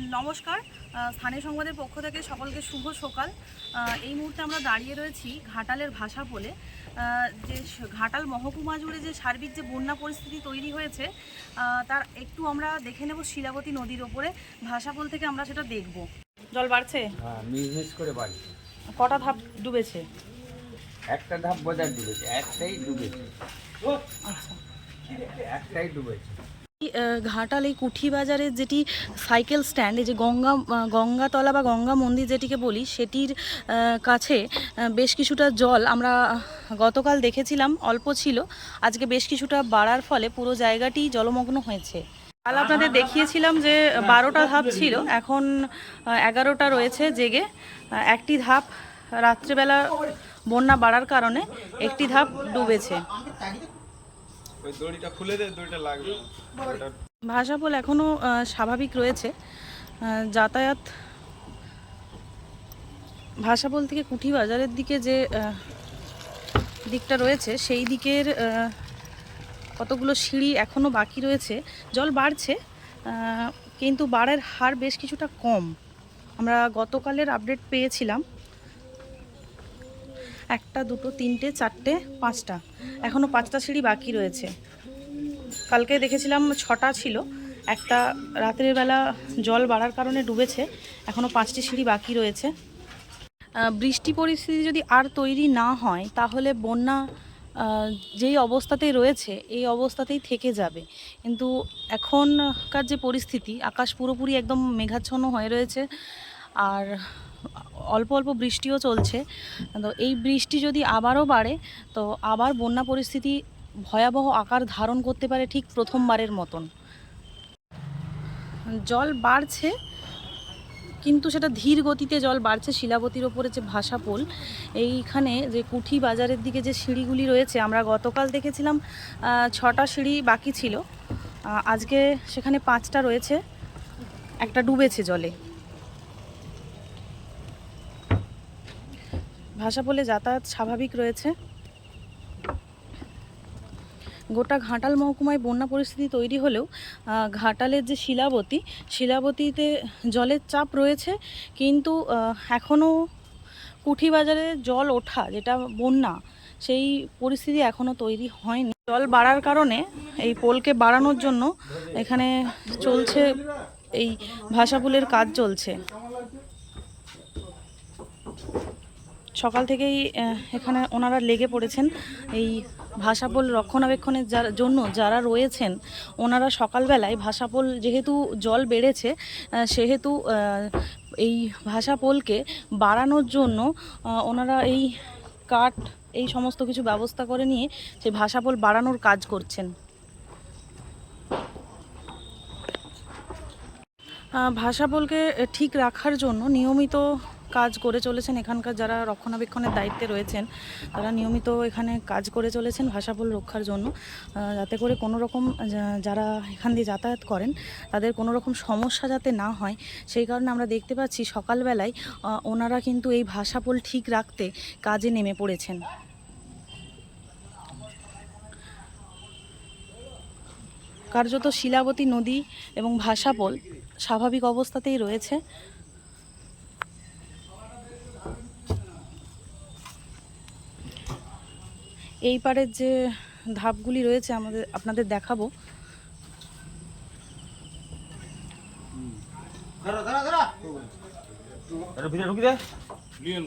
নমস্কার। স্থানীয় সংবাদের পক্ষ থেকে সকলকে শুভ সকাল। এই মুহূর্তে আমরা দাঁড়িয়ে রয়েছি ঘাটালের ভাষা বলে। যে ঘাটাল মহকুমা জুড়ে যে সার্বিক যে বন্যা পরিস্থিতি তৈরি হয়েছে তার একটু আমরা দেখে নেব শিলাবতী নদীর ওপরে। ভাষাপোল থেকে আমরা সেটা দেখব। জল বাড়ছে? হ্যাঁ করে কটা ধাপ ডুবেছে? একটা ধাপ বোঝার ডুবেছে একটাই ডুবেছে। আচ্ছা। একটাই ডুবেছে। ঘাটাল এই কুঠি বাজারের যেটি সাইকেল স্ট্যান্ড, এই যে গঙ্গা গঙ্গাতলা বা গঙ্গা মন্দির যেটিকে বলি, সেটির কাছে বেশ কিছুটা জল আমরা গতকাল দেখেছিলাম, অল্প ছিল। আজকে বেশ কিছুটা বাড়ার ফলে পুরো জায়গাটি জলমগ্ন হয়েছে। কাল আপনাদের দেখিয়েছিলাম যে বারোটা ধাপ ছিল, এখন এগারোটা রয়েছে জেগে। একটি ধাপ রাত্রেবেলা বন্যা বাড়ার কারণে একটি ধাপ ডুবেছে। ওই দড়িটা খুলে দে দড়িটা লাগবে। ওটা ভাষাপোল এখনও স্বাভাবিক রয়েছে। যাতায়াত ভাষাপোল থেকে কুঠি বাজারের দিকে যে দিকটা রয়েছে সেই দিকের কতগুলো সিঁড়ি এখনও বাকি রয়েছে। জল বাড়ছে কিন্তু বাড়ের হার বেশ কিছুটা কম। আমরা গতকালের আপডেট পেয়েছিলাম। একটা, দুটো, তিনটে, চারটে, পাঁচটা। এখনও পাঁচটা সিঁড়ি বাকি রয়েছে। কালকে দেখেছিলাম ছটা ছিল। একটা রাতের বেলা জল বাড়ার কারণে ডুবেছে। এখনও পাঁচটি সিঁড়ি বাকি রয়েছে। বৃষ্টি পরিস্থিতি যদি আর তৈরি না হয়, তাহলে বন্যা যেই অবস্থাতেই রয়েছে, এই অবস্থাতেই থেকে যাবে। কিন্তু এখনকার যে পরিস্থিতি, আকাশ পুরোপুরি একদম মেঘাচ্ছন্ন হয়ে রয়েছে। আর অল্প অল্প বৃষ্টিও চলছে। তো এই বৃষ্টি যদি আবারও বাড়ে, তো আবার বন্যা পরিস্থিতি ভয়াবহ আকার ধারণ করতে পারে ঠিক প্রথমবারের মতন। জল বাড়ছে, কিন্তু সেটা ধীর গতিতে জল বাড়ছে শিলাবতীর ওপরে যে ভাষা পোল, এইখানে যে কুঠি বাজারের দিকে যে সিঁড়িগুলি রয়েছে, আমরা গতকাল দেখেছিলাম ছটা সিঁড়ি বাকি ছিল। আজকে সেখানে পাঁচটা রয়েছে, একটা ডুবেছে জলে। ভাষা পোলে যাতায়াত স্বাভাবিক রয়েছে। গোটা ঘাটাল মহকুমায় বন্যা পরিস্থিতি তৈরি হলেও ঘাটালের যে শিলাবতী, শিলাবতীতে জলের চাপ রয়েছে, কিন্তু এখনও কুঠি বাজারে জল ওঠা, যেটা বন্যা, সেই পরিস্থিতি এখনও তৈরি হয়নি। জল বাড়ার কারণে এই পোলকে বাড়ানোর জন্য এখানে চলছে এই ভাষাপুলের কাজ চলছে। সকাল থেকেই এখানে ওনারা লেগে পড়েছেন। এই ভাষাপোল রক্ষণাবেক্ষণের যার জন্য যারা রয়েছেন, ওনারা সকালবেলায় ভাষাপোল যেহেতু জল বেড়েছে সেহেতু এই ভাষাপোলকে বাড়ানোর জন্য ওনারা এই কাঠ, এই সমস্ত কিছু ব্যবস্থা করে নিয়ে সেই ভাষাপোল বাড়ানোর কাজ করছেন। ভাষাপোলকে ঠিক রাখার জন্য নিয়মিত কাজ করে চলেছেন, এখানকার যারা রক্ষণাবেক্ষণের দায়িত্বে রয়েছেন, তারা নিয়মিত এখানে কাজ করে চলেছেন ভাষাপোল রক্ষার জন্য। যাতে করে কোনো রকম যারা এখান দিয়ে যাতায়াত করেন, তাদের কোনো রকম সমস্যা যাতে না হয়, সেই কারণে আমরা দেখতে পাচ্ছি সকালবেলায় ওনারা কিন্তু এই ভাষাপোল ঠিক রাখতে কাজে নেমে পড়েছেন। কার্যত শিলাবতী নদী এবং ভাষাপোল স্বাভাবিক অবস্থাতেই রয়েছে। এই পারের যে ধাপগুলি রয়েছে আমাদের আপনাদের দেখাবো। লিওন